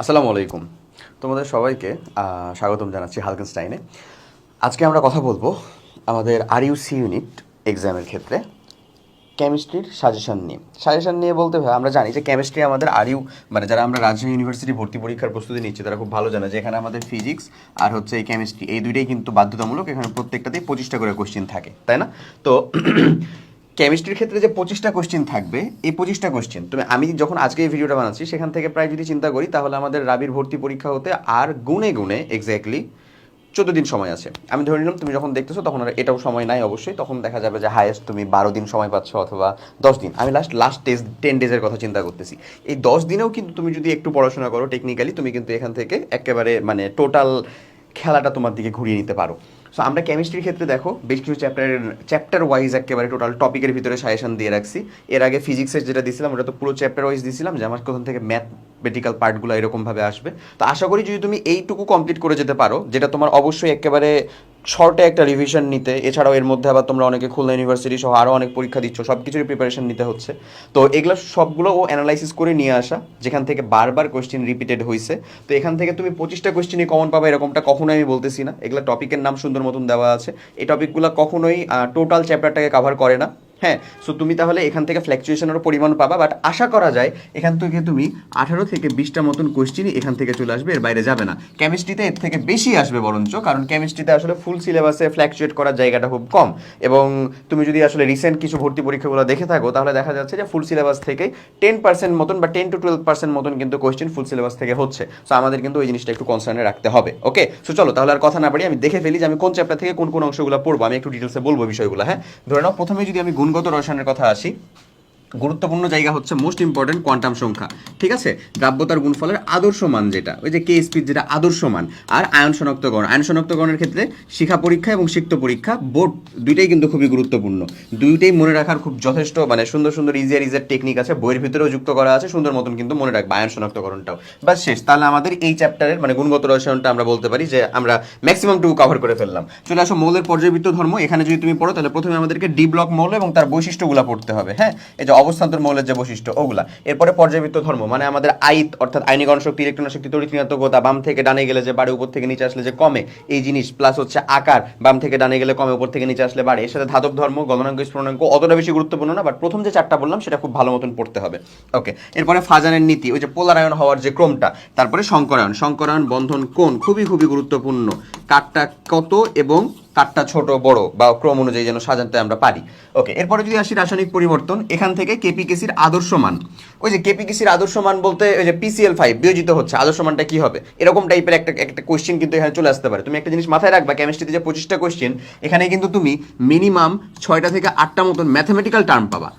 আসসালামু আলাইকুম। তোমাদের সবাইকে স্বাগতম জানাচ্ছি হালকেনস্টাইনে আজকে আমরা কথা বলব আমাদের আরইউসি ইউনিট এক্সামের ক্ষেত্রে কেমিস্ট্রির সাজেশন নিয়ে। সাজেশন নিয়ে বলতে হয়, আমরা জানি যে কেমিস্ট্রি আমাদের আর ইউ মানে যারা আমরা রাজশাহী ইউনিভার্সিটি ভর্তি পরীক্ষার প্রস্তুতি নিচ্ছি, তারা খুব ভালো জানে যে এখানে আমাদের ফিজিক্স আর হচ্ছে এই কেমিস্ট্রি এই দুইটাই কিন্তু বাধ্যতামূলক, এখানে প্রত্যেকটাতেই পঁচিশটা করে কোশ্চেন থাকে, তাই না? তো কেমিস্ট্রির ক্ষেত্রে যে পঁচিশটা কোশ্চেন থাকবে, এই পঁচিশটা কোশ্চেন তুমি, আমি যখন আজকে এই ভিডিওটা বানাচ্ছি, সেখান থেকে প্রায় যদি চিন্তা করি, তাহলে আমাদের রাবির ভর্তি পরীক্ষা হতে আর গুনে গুনে এক্স্যাক্টলি চোদ্দ দিন সময় আছে। আমি ধরে নিলাম, তুমি যখন দেখতেছো, তখন আর এটাও সময় নাই অবশ্যই, তখন দেখা যাবে যে হায়েস্ট তুমি বারো দিন সময় পাচ্ছ অথবা দশ দিন। আমি লাস্ট লাস্ট টেস্ট টেন ডেজের কথা চিন্তা করতেছি। এই দশ দিনেও কিন্তু তুমি যদি একটু পড়াশোনা করো টেকনিক্যালি তুমি কিন্তু এখান থেকে একেবারে মানে টোটাল খেলাটা তোমার দিকে ঘুরিয়ে নিতে পারো। সো আমরা কেমিস্ট্রির ক্ষেত্রে দেখো বেশ কিছু চ্যাপ্টারের চ্যাপ্টার ওয়াইজ একেবারে টোটাল টপিকের ভিতরে সাজেশন দিয়ে রাখছি। এর আগে ফিজিক্সের যেটা দিছিলাম, ওটা তো পুরো চ্যাপ্টার ওয়াইজ দিয়েছিলাম যে আমার কোথা থেকে ম্যাথ মেটিক্যাল পার্টগুলো এরকমভাবে আসবে। তো আশা করি যদি তুমি এইটুকু কমপ্লিট করে যেতে পারো, যেটা তোমার অবশ্যই একেবারে শর্টে একটা রিভিশন নিতে, এছাড়াও এর মধ্যে আবার তোমরা অনেকে খুলনা ইউনিভার্সিটি সহ আরও অনেক পরীক্ষা দিচ্ছ সব কিছুরই প্রিপারেশন নিতে হচ্ছে। তো এগুলো সবগুলো ও অ্যানালাইসিস করে নিয়ে আসা, যেখান থেকে বারবার কোয়েশ্চেন রিপিটেড হয়েছে তো এখান থেকে তুমি পঁচিশটা কোয়েশ্চেনই কমন পাবে, এরকমটা কখনোই আমি বলতেছি না। এগুলো টপিকের নাম সুন্দর মতন দেওয়া আছে। এই টপিকগুলো কখনোই টোটাল চ্যাপ্টারটাকে কভার করে না। হ্যাঁ সো তুমি তাহলে এখান থেকে ফ্ল্যাকচুয়েশনেরও পরিমাণ পাবা বাট আশা করা যায় এখান থেকে তুমি আঠারো থেকে বিশটা মতন কোয়েশ্চেনই এখান থেকে চলে আসবে, এর বাইরে যাবে না। কেমিস্ট্রিতে এর থেকে বেশি আসবে বরঞ্চ, কারণ কেমিস্ট্রিতে আসলে ফুল সিলেবাসে ফ্ল্যাকচুয়েট করার জায়গাটা খুব কম। এবং তুমি যদি আসলে রিসেন্ট কিছু ভর্তি পরীক্ষাগুলো দেখে থাকো, তাহলে দেখা যাচ্ছে যে ফুল সিলেবাস থেকে টেন পার্সেন্ট মতন বা টেন টু টুয়েলভ পার্সেন্ট মতন কিন্তু কোয়েশ্চেন ফুল সিলেবাস থেকে হচ্ছে। সো আমাদের কিন্তু ওই জিনিসটা একটু কনসার্নে রাখতে হবে ওকে সো চলো, তাহলে আর কথা না পারি আমি দেখে ফেলি যে আমি কোন চ্যাপ্টার থেকে কোন কোন অংশগুলো পড়ব, আমি একটু ডিটেলসে বলব বিষয়গুলো হ্যাঁ? ধরে নাও, প্রথমে যদি আমি গুণগত রসায়নের কথা আসি। গুরুত্বপূর্ণ জায়গা হচ্ছে মোস্ট ইম্পর্টেন্ট কোয়ান্টাম সংখ্যা, ঠিক আছে? দ্রাব্যতার গুণফলের আদর্শ মান যেটা, ওই যে কে স্পিড যেটা আদর্শ মান, আর আয়ন শনাক্তকরণ। আয়ন শনাক্তকরণের ক্ষেত্রে শিখা পরীক্ষা এবং সিক্ত পরীক্ষা বোর্ড দুইটাই কিন্তু খুবই গুরুত্বপূর্ণ। দুইটাই মনে রাখার খুব যথেষ্ট মানে সুন্দর সুন্দর ইজিয়ার ইজিয়ার টেকনিক আছে, বইয়ের ভিতরেও যুক্ত করা আছে, সুন্দর মতন কিন্তু মনে রাখবে আয়ন শনাক্তকরণটাও। বাস শেষ, তাহলে আমাদের এই চ্যাপ্টারের মানে গুণগত রসায়নটা আমরা বলতে পারি যে আমরা ম্যাক্সিমাম টুকু কভার করে ফেললাম। চলে আসো মৌলের পর্যাবৃত্ত ধর্ম, এখানে যদি তুমি পড়ো, তাহলে প্রথমে আমাদেরকে ডি ব্লক মৌল এবং তার বৈশিষ্ট্যগুলো পড়তে হবে হ্যাঁ? এই যে অবস্থান্তর মৌলের যে বৈশিষ্ট্য, ওগুলা। এরপরে পর্যাবৃত্ত ধর্ম মানে আমাদের আইত অর্থাৎ আইনিকরণ শক্তি ইলেকট্রন শক্তি, তড়িৎ ঋণাত্মকতা বাম থেকে ডানে গেলে যে বাড়ে, উপর থেকে নিচে আসলে যে কমে, এই জিনিস প্লাস হচ্ছে আকার, বাম থেকে ডানে গেলে কমে, উপর থেকে নিচে আসলে বাড়ে। এর সাথে ধাতব ধর্ম, গলনাঙ্ক স্ফুরণাঙ্ক অতটা বেশি গুরুত্বপূর্ণ না বাট প্রথম যে চারটা বললাম, সেটা খুব ভালো মতন পড়তে হবে। ওকে এরপরে ফাজানের নীতি, ওই যে পোলারায়ন হওয়ার যে ক্রমটা, তারপরে সংকরায়ন সংকরায়ন বন্ধন কোন? খুবই খুবই গুরুত্বপূর্ণ। কাঠটা কত এবং কাঠটা ছোট, বড় বা ক্রম অনুযায়ী যেন সাজাতে আমরা পারি। ওকে এরপরে যদি আসি রাসায়নিক পরিবর্তন, এখান থেকে কেপিকেসির আদর্শ মান। ওই যে কেপিকেসির আদর্শ মান বলতে ওই যে পিসিএল ফাইভ বিয়োজিত হচ্ছে, আদর্শ মানটা কি হবে? এরকম টাইপের একটা একটা কোয়েশ্চেন কিন্তু এখানে চলে আসতে পারে। তুমি একটা জিনিস মাথায় রাখবা কেমিস্ট্রিতে যে পঁচিশটা কোয়েশ্চেন এখানে কিন্তু তুমি মিনিমাম ছয়টা থেকে আটটা মতন ম্যাথামেটিক্যাল টার্ম পাবা।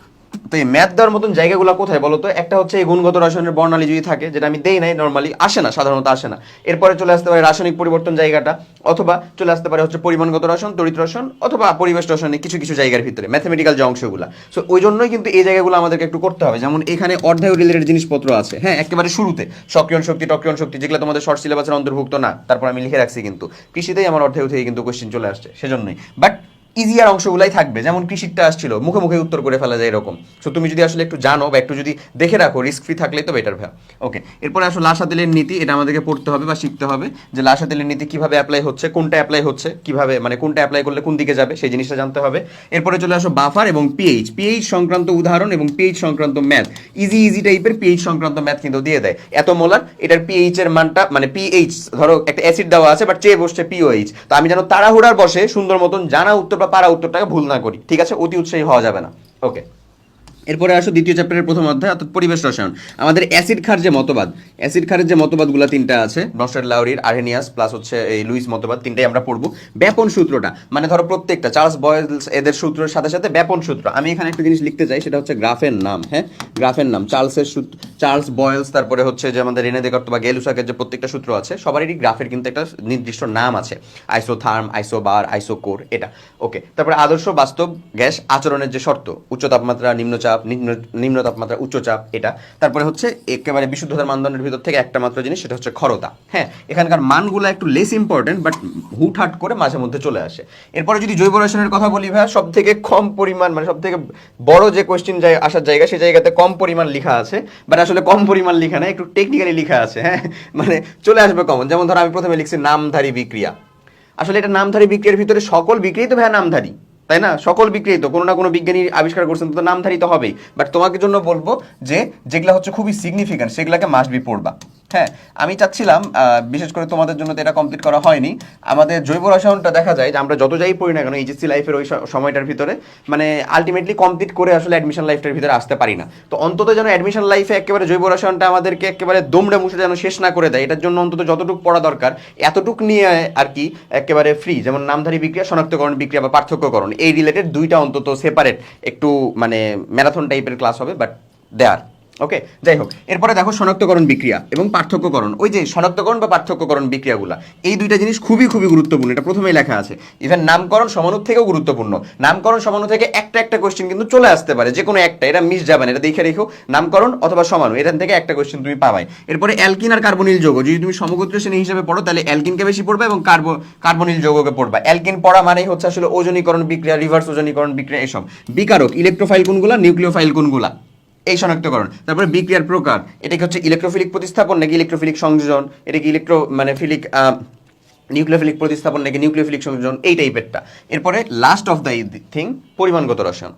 তো এই ম্যাথ দেওয়ার মতন জায়গাগুলো কোথায় বলো তো? একটা হচ্ছে এই গুণগত রসায়নের বর্ণালী যদি থাকে, যেটা আমি দেই নাই নর্মালি আসে না, সাধারণত আসে না। এরপরে চলে আসতে পারে রাসায়নিক পরিবর্তন জায়গাটা, অথবা চলে আসতে পারে হচ্ছে পরিমাণগত রসায়ন, তড়িৎ রসায়ন, অথবা পরিবেশ রসায়নের কিছু কিছু জায়গার ভিতরে ম্যাথমেটিক্যাল যে অংশগুলো। সো ওই জন্যই কিন্তু এই জায়গাগুলো আমাদেরকে একটু করতে হবে। যেমন এখানে অর্ধায়ু রিলেটেড জিনিসপত্র আছে। হ্যাঁ একেবারে শুরুতে, সক্রিয়ণ শক্তি, টক্রিয়ণ শক্তি, যেগুলো তোমাদের শর্ট সিলেবাসের অন্তর্ভুক্ত না, তারপর আমি লিখে রাখছি কিন্তু। কৃষিতেই আমার অর্ধায়ু থেকে কিন্তু কোশ্চেন চলে আসছে, সেজন্যই। বাট ইজিয়ার অংশগুলাই থাকবে। যেমন কৃষিকটা আসছিল, মুখে মুখে উত্তর করে ফেলা যায় এরকম। সো তুমি যদি আসলে একটু জানো বা একটু যদি দেখে রাখো রিস্ক ফ্রি থাকলেই তো বেটার ভাই ওকে এরপরে আসলে লাসা তেলের নীতি, এটা আমাদেরকে পড়তে হবে বা শিখতে হবে, যে লাসা তেলের নীতি কীভাবে অ্যাপ্লাই হচ্ছে, কোনটা অ্যাপ্লাই হচ্ছে, কীভাবে মানে কোনটা অ্যাপ্লাই করলে কোন দিকে যাবে, সেই জিনিসটা জানতে হবে। এরপরে চলে আসো বাফার এবং পিএইচ পিএইচ সংক্রান্ত উদাহরণ এবং পিএইচ সংক্রান্ত ম্যাথ ইজি ইজি টাইপের পিএইচ সংক্রান্ত ম্যাথ কিন্তু দিয়ে দেয়। এত মোলার এটার পিএইচ এর মানটা মানে পিএইচ ধরো একটা অ্যাসিড দেওয়া আছে বাট চেয়ে বসছে পিওএইচ তো আমি যেন তাড়াহুড়ার বসে সুন্দর মতন জানা, উত্তর বা পারা উত্তরটাকে ভুল না করি। ঠিক আছে? অতি উৎসাহী হওয়া যাবে না। ওকে এরপরে আসো দ্বিতীয় চ্যাপ্টারের প্রথম অধ্যায়, অর্থাৎ পরিবেশ রসায়ন। আমাদের অ্যাসিড খার যে মতবাদ অ্যাসিড খারের যে মতবাদগুলো তিনটা আছে নস্টার লাউরির আর্হেনিয়াস প্লাস হচ্ছে এই লুইস মতবাদ, তিনটাই আমরা পড়ব। ব্যাপন সূত্রটা মানে ধরো প্রত্যেকটা চার্লস বয়েলস এদের সূত্রের সাথে সাথে ব্যাপন সূত্র। আমি এখানে একটা জিনিস লিখতে চাই, সেটা হচ্ছে গ্রাফের নাম হ্যাঁ? গ্রাফের নাম চার্লসের সূত্র চার্লস বয়েলস তারপরে হচ্ছে যে আমাদের রেনে দেকার্ত বা গেলুসাকের যে প্রত্যেকটা সূত্র আছে, সবারই গ্রাফের কিন্তু একটা নির্দিষ্ট নাম আছে। আইসোথার্ম আইসোবার আইসোকোর এটা। ওকে তারপরে আদর্শ বাস্তব গ্যাস আচরণের যে শর্ত, উচ্চ তাপমাত্রা, নিম্নচাপ চাপ নিম্ন তাপমাত্রা, উচ্চ চাপ, এটা। তারপরে হচ্ছে একেবারে বিশুদ্ধতার মানদণ্ডের ভিতর থেকে একটা মাত্র জিনিস, সেটা হচ্ছে খরতা হ্যাঁ এখানকার মানগুলো একটু লেস ইম্পর্টেন্ট বাট হুটহাট করে মাঝে মধ্যে চলে আসে। এরপরে যদি জৈব রসায়নের কথা বলি, ভাইয়া সব থেকে কম পরিমাণ মানে সব থেকে বড় যে কোয়েশ্চেন যায়, আসার জায়গা সেই জায়গাতে কম পরিমাণ লেখা আছে। বাট আসলে কম পরিমাণ লেখা না, একটু টেকনিক্যালি লেখা আছে হ্যাঁ। মানে চলে আসবে কমন যেমন ধরো, আমি প্রথমে লিখছি নামধারী বিক্রিয়া। আসলে এটা নামধারী বিক্রিয়ার ভিতরে সকল বিক্রিয়াই তো ভাইয়া নামধারী। তাই না? সকল বিক্রিয়াই তো, কোনো না কোনো বিজ্ঞানী আবিষ্কার করছেন, তো নামধারিত হবেই। বাট তোমাকে জন্য বলব যে, যেগুলো হচ্ছে খুবই সিগনিফিক্যান্ট সেগুলোকে মাস্ট বি পড়বা। হ্যাঁ আমি চাচ্ছিলাম বিশেষ করে তোমাদের জন্য তো এটা কমপ্লিট করা হয়নি। আমাদের জৈব রসায়নটা দেখা যায় যে আমরা যত যাই পড়ি না কেন এইচএসসি লাইফের ওই সময়টার ভিতরে মানে আলটিমেটলি কমপ্লিট করে আসলে অ্যাডমিশন লাইফটার ভিতরে আসতে পারি না। তো অন্তত যেন অ্যাডমিশন লাইফে একেবারে জৈব রসায়নটা আমাদেরকে একেবারে দমড়ে মুছে যেন শেষ না করে দেয়, এটার জন্য অন্তত যতটুকু পড়া দরকার, এতটুক নিয়ে আর কি একেবারে ফ্রি যেমন নামধারী বিক্রিয়া, শনাক্তকরণ বিক্রিয়া বা পার্থক্যকরণ, এই রিলেটেড দুইটা অন্তত সেপারেট একটু মানে ম্যারাথন টাইপের ক্লাস হবে বাট দেয়ার ওকে যাই হোক, এরপরে দেখো শনাক্তকরণ বিক্রিয়া এবং পার্থক্যকরণ। ওই যে শনাক্তকরণ বা পার্থক্যকরণ বিক্রিয়াগুলা, এই দুইটা জিনিস খুবই খুবই গুরুত্বপূর্ণ, এটা প্রথমেই লেখা আছে। ইভেন নামকরণ সমানুর থেকেও গুরুত্বপূর্ণ। নামকরণ সমানু থেকে একটা একটা কোশ্চেন কিন্তু চলে আসতে পারে, যে কোনো একটা, এটা মিস যাবে না, এটা দেখে রেখো। নামকরণ অথবা সমানু এখান থেকে একটা কোশ্চেন তুমি পাবাই। এরপরে অ্যালকিন আর কার্বনিল যৌগ, যদি তুমি সমগোত্রীয় শ্রেণি হিসেবে পড়ো, তাহলে অ্যালকিনকে বেশি পড়বে এবং কার্বো, কার্বনিল যৌগকে পড়বা। অ্যালকিন পড়া মানেই হচ্ছে আসলে ওজনীকরণ বিক্রিয়া রিভার্স ওজনীকরণ বিক্রিয়া, এসব। বিকারক ইলেকট্রোফাইল কোনগুলা নিউক্লিওফাইল কোনগুলা? এই শনাক্তকরণ তারপরে বিক্রিয়ার প্রকার। এটা কি হচ্ছে ইলেকট্রোফিলিক প্রতিস্থাপন নাকি ইলেকট্রোফিলিক সংযোজন? এটা কি ইলেকট্রো মানে ফিলিক নিউক্লিওফিলিক প্রতিস্থাপন নাকি নিউক্লিওফিলিক সংযোজন? এই টাইপেরটা এরপরে লাস্ট অফ দ্য থিং পরিমাণগত রসায়ন।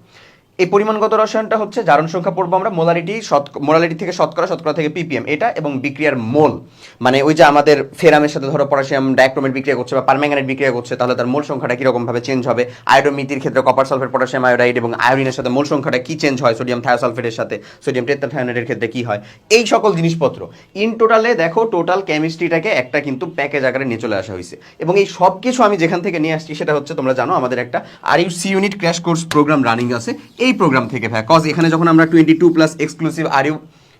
এই পরিমাণগত রসায়নটা হচ্ছে জারণ সংখ্যা পড়ব আমরা মোলারিটি, শত, মোলারিটি থেকে শতকরা শতকরা থেকে পিপিএম, এটা এবং বিক্রিয়ার মোল। মানে ওই যে আমাদের ফেরামের সাথে ধরো পটাশিয়াম ডাইক্রোমেট বিক্রিয়া করছে বা পারম্যাঙ্গানেট বিক্রিয়া করছে, তাহলে তার মোল সংখ্যাটা কীরকম ভাবে চেঞ্জ হবে? আয়োডোমিতির ক্ষেত্রে কপার সালফেট পটাশিয়াম আয়োডাইড এবং আয়োডিনের সাথে মোল সংখ্যাটা কি চেঞ্জ হয়? সোডিয়াম থায়োসালফেটের সাথে সোডিয়াম টেট্রাথায়োনেটের ক্ষেত্রে কি হয়? এই সকল জিনিসপত্র ইন টোটালে দেখো টোটাল কেমিস্ট্রিটাকে একটা কিন্তু প্যাকেজ আকারে নিয়ে চলে আসা হয়েছে। এবং এই সব কিছু আমি যেখান থেকে নিয়ে আসছি সেটা হচ্ছে, তোমরা জানো আমাদের একটা R U C unit crash course program running আছে। এই প্রোগ্রাম থেকে ভাই কজ এখানে যখন আমরা twenty two plus exclusive R U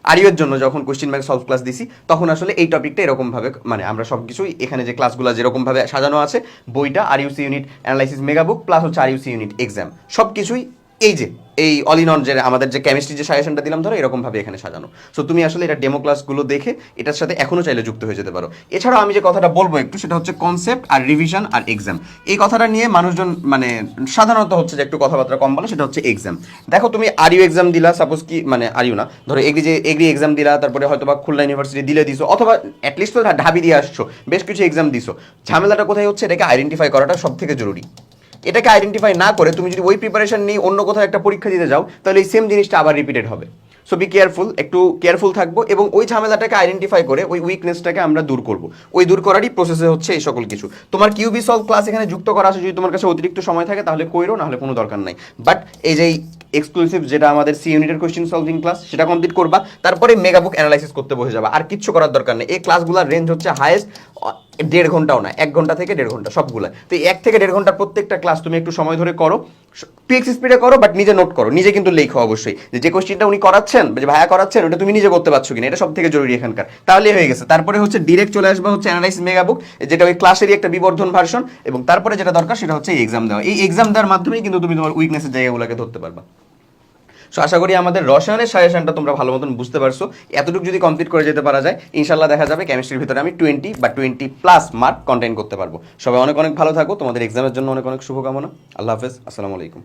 আরিওর জন্য যখন কোশ্চেন ব্যাংক সলভ ক্লাস দিছি, তখন আসলে এই টপিকটা এরকমভাবে মানে আমরা সব কিছুই এখানে যে ক্লাসগুলো যেরকমভাবে সাজানো আছে, বইটা R U C unit analysis megabook plus হচ্ছে আরিউসি ইউনিট এক্সাম সব কিছুই এই যে, এই অল ইন অন যে আমাদের যে কেমিস্ট্রি যে সাজেশনটা দিলাম, ধরো এরকমভাবে এখানে সাজানো। সো তুমি আসলে এটা ডেমো ক্লাসগুলো দেখে এটার সাথে এখনও চাইলে যুক্ত হয়ে যেতে পারো। এছাড়াও আমি যে কথাটা বলব একটু, সেটা হচ্ছে কনসেপ্ট আর রিভিশন আর এক্সাম এই কথাটা নিয়ে মানুষজন মানে সাধারণত হচ্ছে যে একটু কথাবার্তা কম বলে, সেটা হচ্ছে এক্সাম দেখো, তুমি আরিও এক্সাম দিলা? সাপোজ কি মানে আরিও না? ধরো এগ্রি যে, এগ্রি এক্সাম দিলা, তারপরে হয়তো বা খুলনা ইউনিভার্সিটি দিলে দিছো, অথবা অ্যাটলিস্ট তো ঢাবি দিয়ে আসছো, বেশ কিছু এক্সাম দিছো। ঝামেলাটা কোথায় হচ্ছে? এটাকে আইডেন্টিফাই করাটা সব থেকে জরুরি। এটাকে আইডেন্টিফাই না করে তুমি যদি ওই প্রিপারেশন নিয়ে অন্য কোথাও একটা পরীক্ষা দিতে যাও, তাহলে এই সেম জিনিসটা আবার রিপিটেড হবে। সো বি কেয়ারফুল একটু কেয়ারফুল থাকব এবং ওই ঝামেলাটাকে আইডেন্টিফাই করে ওই উইকনেসটাকে আমরা দূর করব। ওই দূর করারই প্রসেসে হচ্ছে এই সকল কিছু। তোমার কিউবি সলভ ক্লাস এখানে যুক্ত করা আছে, যদি তোমার কাছে অতিরিক্ত সময় থাকে, তাহলে কইরো না হলে কোনো দরকার নাই। বাট এই যে এক্সক্লুসিভ যেটা আমাদের সি ইউনিটের কোশ্চেন সলভিং ক্লাস সেটা কমপ্লিট করবা, তারপরে মেগাবুক অ্যানালাইসিস করতে বসে যাবা। আর কিচ্ছু করার দরকার নেই। এই ক্লাসগুলোর রেঞ্জ হচ্ছে হাইয়েস্ট দেড় ঘন্টাও না, এক ঘণ্টা থেকে দেড় ঘণ্টা, সবগুলো। তো এক থেকে দেড় ঘণ্টা প্রত্যেকটা ক্লাস তুমি একটু সময় ধরে করো পিএক্স স্পিডে করো বাট নিজে নোট করো, নিজে কিন্তু লেখো অবশ্যই। যে যে কোশ্চেনটা উনি করাচ্ছেন যে ভাইয়া করাচ্ছেন, ওটা তুমি নিজে করতে পারছ কিনা, এটা সব থেকে জরুরি এখানকার। তাহলে হয়ে গেছে। তারপরে হচ্ছে ডিরেক্ট চলে আসবে হচ্ছে অ্যানালাইসিস মেগাবুক যেটা ওই ক্লাসেরই একটা বিবর্ধন ভার্সন এবং তারপরে যেটা দরকার, সেটা হচ্ছে এই এক্সাম দেওয়া। এই এক্সাম দেওয়ার মাধ্যমেই কিন্তু তুমি তোমার উইকনেসের জায়গাগুলোকে ধরতে পারবা। সো আশা করি আমাদের রসায়নের সাজেশনটা তোমরা ভালো মতন বুঝতে পারছ। এতটুকু যদি কমপ্লিট করে যেতে পারা যায় ইনশাল্লাহ দেখা যাবে কেমিস্ট্রির ভিতরে আমি টোয়েন্টি বা টোয়েন্টি প্লাস মার্ক কন্টেন্ট করতে পারব। সবাই অনেক অনেক ভালো থাকো, তোমাদের এক্সামের জন্য অনেক অনেক শুভকামনা। আল্লাহ হাফেজ, আসসালামু আলাইকুম।